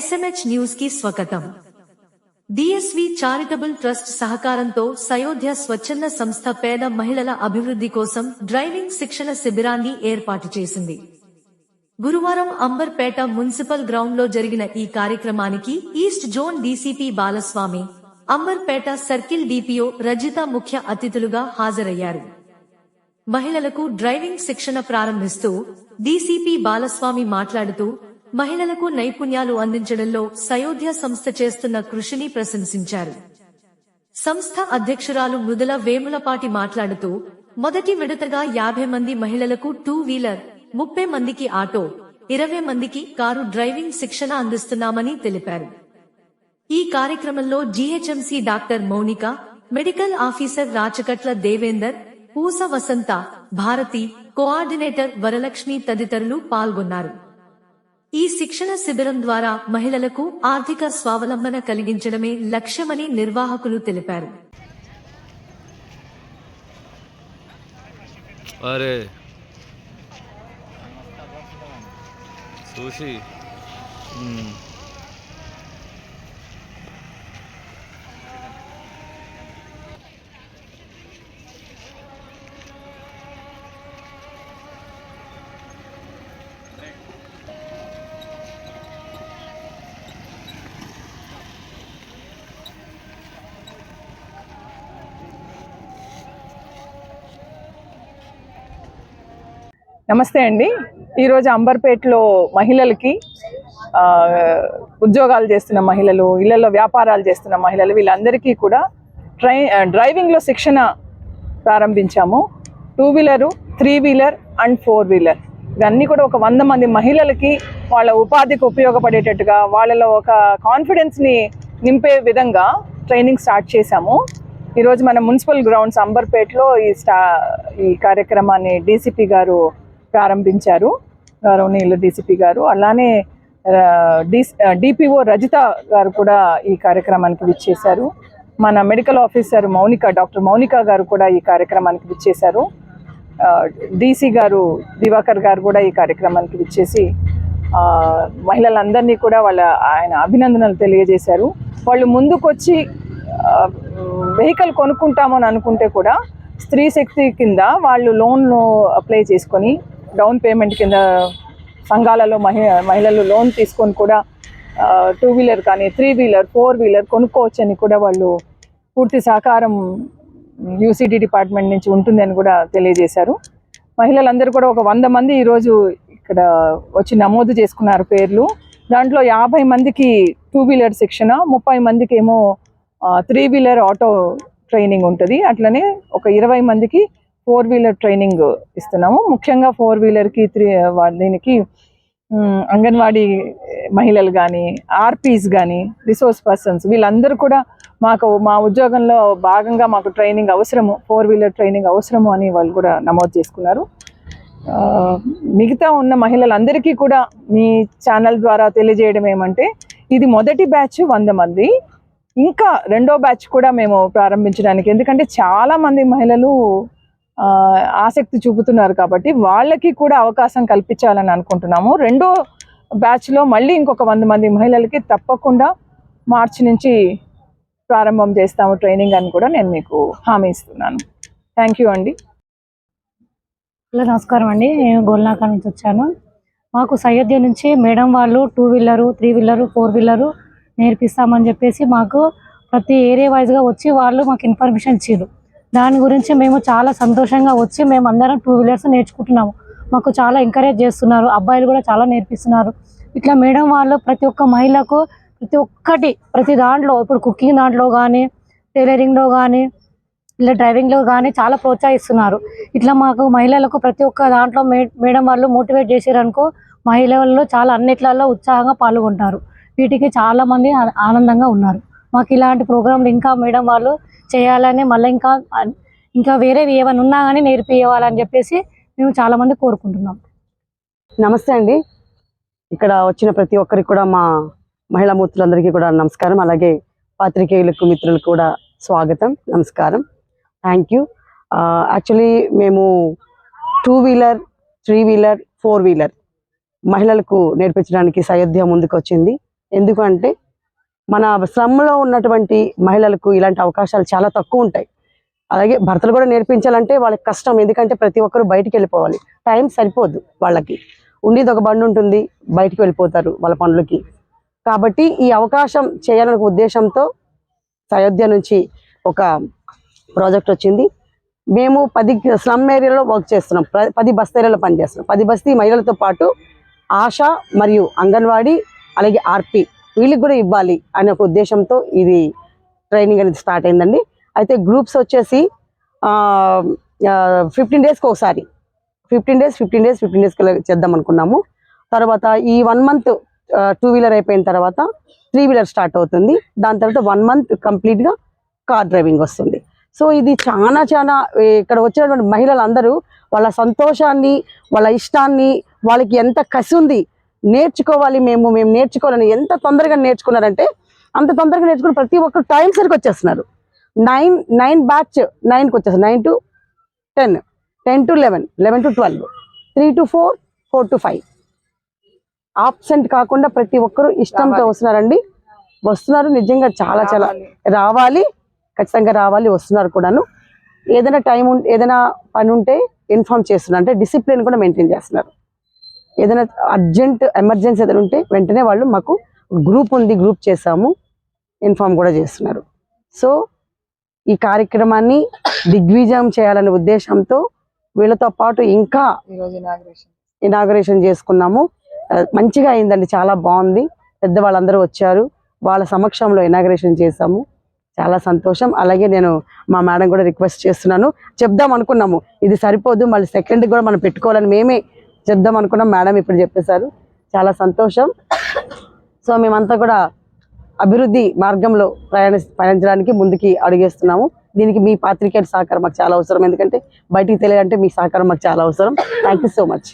SMH న్యూస్కి స్వాగతం. DSV charitable trust సహకారంతో సయోధ్య స్వచ్ఛంద సంస్థ పేద మహిళల అభివృద్ధి కోసం డ్రైవింగ్ శిక్షణ శిబిరాన్ని ఏర్పాటు చేసింది. గురువారం అంబర్పేట మున్సిపల్ గ్రౌండ్లో జరిగిన ఈ కార్యక్రమానికి east zone DCP Balaswamy Amberpet circle DPO Rajitha ముఖ్య అతిథులుగా హాజరయ్యారు. మహిళలకు డ్రైవింగ్ శిక్షణ ప్రారంభిస్తూ డీసీపీ బాలస్వామి మాట్లాడుతూ మహిళలకు నైపుణ్యాలు అందించడంలో సయోధ్య సంస్థ చేస్తున్న కృషిని ప్రశంసించారు. సంస్థ అధ్యక్షురాలు మృదుల వేములపాటి మాట్లాడుతూ మొదటి విడతగా యాభై మంది మహిళలకు టూ వీలర్ ముప్పై మందికి ఆటో ఇరవై మందికి కారు డ్రైవింగ్ శిక్షణ అందిస్తున్నామని తెలిపారు. ఈ కార్యక్రమంలో GHMC doctor Mounika medical officer Rachakatla Devender Poosa Vasantha Bharathi coordinator Varalakshmi తదితరులు పాల్గొన్నారు. ఈ శిక్షణ శిబిరం ద్వారా మహిళలకు ఆర్థిక స్వావలంబన కలిగించడమే లక్ష్యమని నిర్వాహకులు తెలిపారు. అరే. చూసి. నమస్తే అండి. ఈరోజు అంబర్పేటలో మహిళలకి ఉద్యోగాలు చేస్తున్న మహిళలు ఇళ్ళలో వ్యాపారాలు చేస్తున్న మహిళలు వీళ్ళందరికీ కూడా ట్రై డ్రైవింగ్లో శిక్షణ ప్రారంభించాము. Two wheeler three wheeler and four wheeler. ఇవన్నీ కూడా ఒక వంద మంది మహిళలకి వాళ్ళ ఉపాధికి ఉపయోగపడేటట్టుగా వాళ్ళలో ఒక కాన్ఫిడెన్స్ని నింపే విధంగా ట్రైనింగ్ స్టార్ట్ చేశాము. ఈరోజు మన మున్సిపల్ గ్రౌండ్స్ అంబర్పేటలో ఈ స్టా ఈ కార్యక్రమాన్ని డీసీపీ గారు ప్రారంభించారు గౌరవనీయులు డీసీపీ గారు. అలానే డిపిఓ రజిత గారు కూడా ఈ కార్యక్రమానికి విచ్చేశారు. మన medical officer Mounika doctor Mounika గారు కూడా ఈ కార్యక్రమానికి విచ్చేశారు. డీసీ గారు దివాకర్ గారు కూడా ఈ కార్యక్రమానికి విచ్చేసి మహిళలందరినీ కూడా వాళ్ళ ఆయన అభినందనలు తెలియజేశారు. వాళ్ళు ముందుకొచ్చి వెహికల్ కొనుక్కుంటామని అనుకుంటే కూడా స్త్రీ శక్తి కింద వాళ్ళు లోన్ అప్లై చేసుకొని డౌన్ పేమెంట్ కింద సంఘాలలో మహి మహిళలు లోన్ తీసుకొని కూడా టూ వీలర్ కానీ త్రీ వీలర్ ఫోర్ వీలర్ కొనుక్కోవచ్చని కూడా వాళ్ళు పూర్తి సహకారం యూసీడీ డిపార్ట్మెంట్ నుంచి ఉంటుందని కూడా తెలియజేశారు. మహిళలందరూ కూడా ఒక వంద మంది ఈరోజు ఇక్కడ వచ్చి నమోదు చేసుకున్నారు పేర్లు. దాంట్లో యాభై మందికి టూ వీలర్ శిక్షణ ముప్పై మందికి ఏమో త్రీ వీలర్ ఆటో ట్రైనింగ్ ఉంటుంది. అట్లనే ఒక ఇరవై మందికి ఫోర్ వీలర్ ట్రైనింగ్ ఇస్తున్నాము. ముఖ్యంగా ఫోర్ వీలర్కి త్రీ దీనికి అంగన్వాడీ మహిళలు కానీ ఆర్పీస్ కానీ రిసోర్స్ పర్సన్స్ వీళ్ళందరూ కూడా మాకు మా ఉద్యోగంలో భాగంగా మాకు ట్రైనింగ్ అవసరము ఫోర్ వీలర్ ట్రైనింగ్ అవసరము అని వాళ్ళు కూడా నమోదు చేసుకున్నారు. మిగతా ఉన్న మహిళలందరికీ కూడా మీ ఛానల్ ద్వారా తెలియజేయడం ఏమంటే ఇది మొదటి బ్యాచ్ వంద మంది ఇంకా రెండో బ్యాచ్ కూడా మేము ప్రారంభించడానికి ఎందుకంటే చాలామంది మహిళలు ఆసక్తి చూపుతున్నారు కాబట్టి వాళ్ళకి కూడా అవకాశం కల్పించాలని అనుకుంటున్నాము. రెండో బ్యాచ్లో మళ్ళీ ఇంకొక వంద మంది మహిళలకి తప్పకుండా మార్చి నుంచి ప్రారంభం చేస్తాము ట్రైనింగ్ అని కూడా నేను మీకు హామీ ఇస్తున్నాను. థ్యాంక్ యూ అండి. హలో నమస్కారం అండి. నేను గోల్నాక నుంచి వచ్చాను. మాకు సయోధ్య నుంచి మేడం వాళ్ళు two wheeler three wheeler four wheeler నేర్పిస్తామని చెప్పేసి మాకు ప్రతి ఏరియా వైజ్గా వచ్చి వాళ్ళు మాకు ఇన్ఫర్మేషన్ ఇచ్చారు దాని గురించి మేము చాలా సంతోషంగా వచ్చి మేము అందరం టూ వీలర్స్ నేర్చుకుంటున్నాము. మాకు చాలా ఎంకరేజ్ చేస్తున్నారు. అబ్బాయిలు కూడా చాలా నేర్పిస్తున్నారు. ఇట్లా మేడం వాళ్ళు ప్రతి ఒక్క మహిళకు ప్రతి ఒక్కటి ప్రతి దాంట్లో ఇప్పుడు కుకింగ్ దాంట్లో కానీ టైలరింగ్లో కానీ ఇలా డ్రైవింగ్లో కానీ చాలా ప్రోత్సహిస్తున్నారు. ఇట్లా మాకు మహిళలకు ప్రతి ఒక్క దాంట్లో మేడం వాళ్ళు మోటివేట్ చేసారనుకో మహిళల్లో చాలా అన్నిట్లలో ఉత్సాహంగా పాల్గొంటారు. వీటికి చాలామంది ఆనందంగా ఉన్నారు. మాకు ఇలాంటి ప్రోగ్రాంలు ఇంకా మేడం వాళ్ళు చేయాలని మళ్ళీ ఇంకా ఇంకా వేరేవి ఏమైనా ఉన్నా కానీ నేర్పివ్వాలని చెప్పేసి మేము చాలామంది కోరుకుంటున్నాం. నమస్తే అండి. ఇక్కడ వచ్చిన ప్రతి ఒక్కరికి కూడా మా మహిళా మూర్తులందరికీ కూడా నమస్కారం. అలాగే పాత్రికేయులకు మిత్రులకు కూడా స్వాగతం నమస్కారం. థ్యాంక్ యూ యాక్చువల్లీ మేము two wheeler three wheeler four wheeler మహిళలకు నేర్పించడానికి సయోధ్య ముందుకు వచ్చింది ఎందుకంటే మన శ్రమలో ఉన్నటువంటి మహిళలకు ఇలాంటి అవకాశాలు చాలా తక్కువ ఉంటాయి. అలాగే భర్తలు కూడా నేర్పించాలంటే వాళ్ళకి కష్టం. ఎందుకంటే ప్రతి ఒక్కరు బయటికి వెళ్ళిపోవాలి. టైం సరిపోదు వాళ్ళకి. ఉండేది ఒక బండి ఉంటుంది బయటికి వెళ్ళిపోతారు వాళ్ళ పనులకి. కాబట్టి ఈ అవకాశం చేయాలనే ఉద్దేశంతో అయోధ్య నుంచి ఒక ప్రాజెక్ట్ వచ్చింది. మేము పది స్లమ్ ఏరియాలో వర్క్ చేస్తున్నాం. ప్ర- పది బస్తీ ఏరియాలో పనిచేస్తున్నాం. పది బస్తీ మహిళలతో పాటు ఆశ మరియు అంగన్వాడీ అలాగే ఆర్పి వీళ్ళకి కూడా ఇవ్వాలి అనే ఒక ఉద్దేశంతో ఇది ట్రైనింగ్ అనేది స్టార్ట్ అయిందండి. అయితే గ్రూప్స్ వచ్చేసి ఫిఫ్టీన్ డేస్కి ఒకసారి. Fifteen days fifteen days fifteen డేస్కి చేద్దాం అనుకున్నాము. తర్వాత ఈ వన్ మంత్ టూ వీలర్ అయిపోయిన తర్వాత త్రీ వీలర్ స్టార్ట్ అవుతుంది. దాని తర్వాత వన్ మంత్ కంప్లీట్గా కార్ డ్రైవింగ్ వస్తుంది. సో ఇది చాలా చాలా ఇక్కడ వచ్చినటువంటి మహిళలందరూ వాళ్ళ సంతోషాన్ని వాళ్ళ ఇష్టాన్ని వాళ్ళకి ఎంత కసి ఉంది నేర్చుకోవాలి మేము మేము నేర్చుకోవాలని ఎంత తొందరగా నేర్చుకున్నారంటే అంత తొందరగా నేర్చుకుని ప్రతి ఒక్కరు టైం సరికి వచ్చేస్తున్నారు. నైన్ నైన్ బ్యాచ్ నైన్కి వచ్చేస్తారు nine to ten ten to eleven eleven to twelve three to four four to five. Absent కాకుండా ప్రతి ఒక్కరు ఇష్టంతో. వస్తున్నారండి. వస్తున్నారు నిజంగా చాలా చాలా రావాలి. ఖచ్చితంగా రావాలి వస్తున్నారు కూడాను. ఏదైనా టైం ఏదైనా పని ఉంటే ఇన్ఫార్మ్ చేస్తున్నారు. అంటే డిసిప్లిన్ కూడా మెయింటైన్ చేస్తున్నారు. ఏదైనా అర్జెంట్ ఎమర్జెన్సీ ఏదైనా ఉంటే వెంటనే వాళ్ళు మాకు గ్రూప్ ఉంది గ్రూప్ చేసాము ఇన్ఫార్మ్ కూడా చేస్తున్నారు. సో ఈ కార్యక్రమాన్ని దిగ్విజయం చేయాలనే ఉద్దేశంతో వీళ్ళతో పాటు ఇంకా ఈరోజు ఇనాగ్రేషన్ ఇనాగరేషన్ చేసుకున్నాము. మంచిగా అయిందండి చాలా బాగుంది. పెద్దవాళ్ళందరూ వచ్చారు వాళ్ళ సమక్షంలో ఇనాగరేషన్ చేశాము. చాలా సంతోషం. అలాగే నేను మా మేడం కూడా రిక్వెస్ట్ చేస్తున్నాను. చెప్దాం అనుకున్నాము ఇది సరిపోదు మళ్ళీ సెకండ్ కూడా మనం పెట్టుకోవాలని మేమే చెప్దాం అనుకున్నాం. మేడం ఇప్పుడు చెప్పేశారు. చాలా సంతోషం. సో మేమంతా కూడా అభివృద్ధి మార్గంలో ప్రయాణ ప్రయాణించడానికి ముందుకి అడుగేస్తున్నాము. దీనికి మీ పాత్రికేయుల సహకారం మాకు చాలా అవసరం. ఎందుకంటే బయటికి తెలియాలంటే మీ సహకారం మాకు చాలా అవసరం. Thank you so much